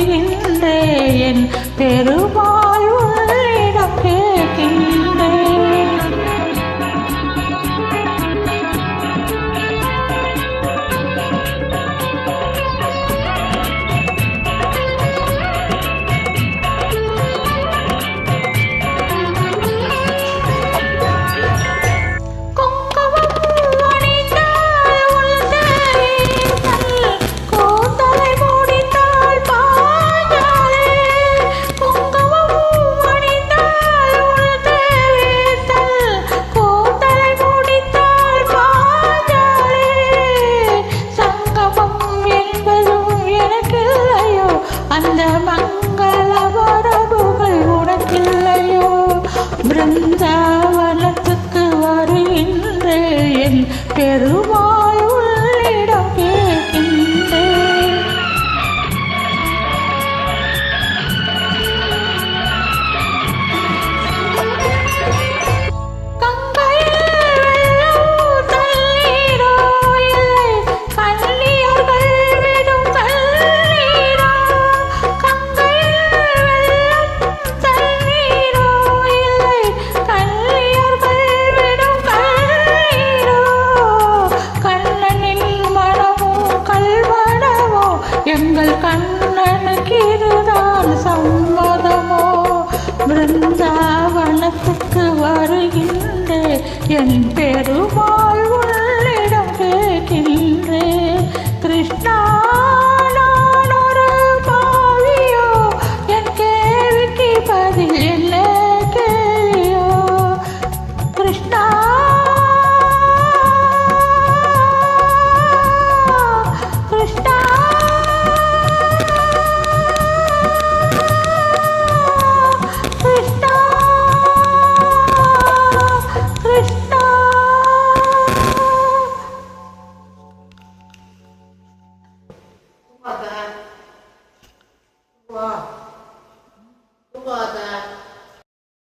வருகின்றேன் பெருமா பெருவா என் பெருமாள் Mother.